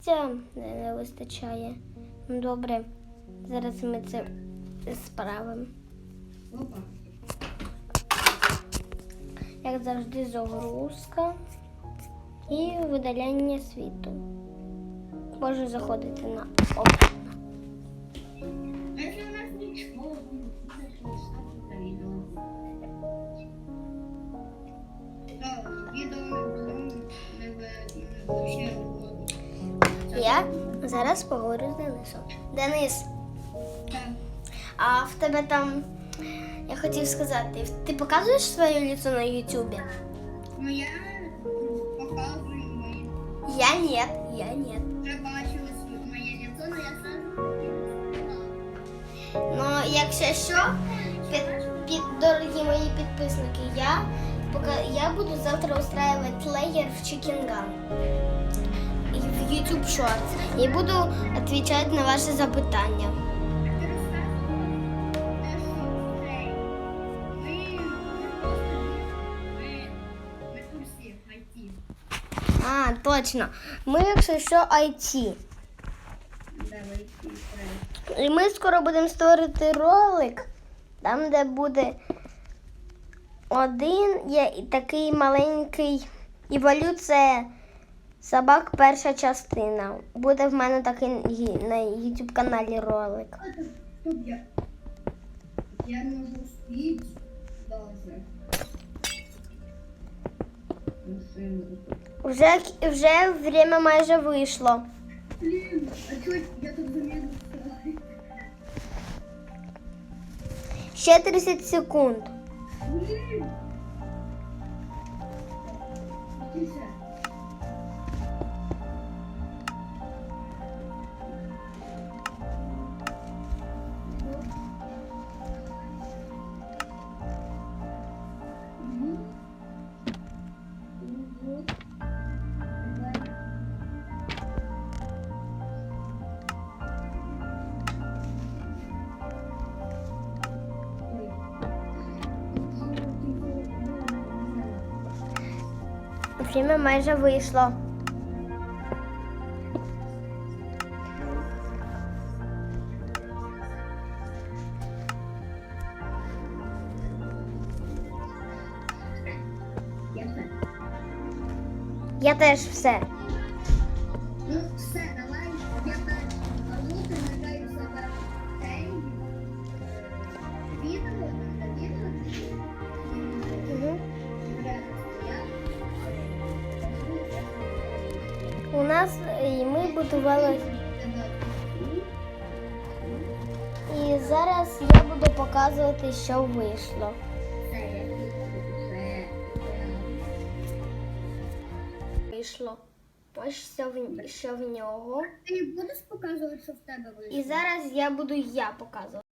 Ця не, не вистачає. Ну, добре, зараз ми це справимо. Як завжди, загрузка і видаляння світу. Можу заходити на окна. А Якщо Я зараз поговорю з Денисом. Денис, а в тебе там, я хотів сказати, ти показуєш своє лицо на Ютубі? Ну я показую моє. Я ні, я ні. Вже бачила моє лицо, але я сразу Ну, якщо що, під, під, дорогі мої підписники, я, пока, я буду завтра устраивать леєр в Чикінган. YouTube Shorts. І буду відповідати на ваші запитання. А, точно. Ми, якщо що, IT. І ми скоро будемо створити ролик, там, де буде один є такий маленький еволюція собак перша частина. Буде в мене такий на YouTube каналі ролик. Я. Можу спить даже. Вже, вже время майже вийшло. Блин, а чё я тут замену Ще 30 секунд. Блин. Время майже вийшло. Я теж все. Ну, все, У нас і ми будували. І зараз я буду показувати, що вийшло. Вийшло. Ось що в, що в нього. Ти будеш показувати, що в тебе вийшло? І зараз я буду я показувати.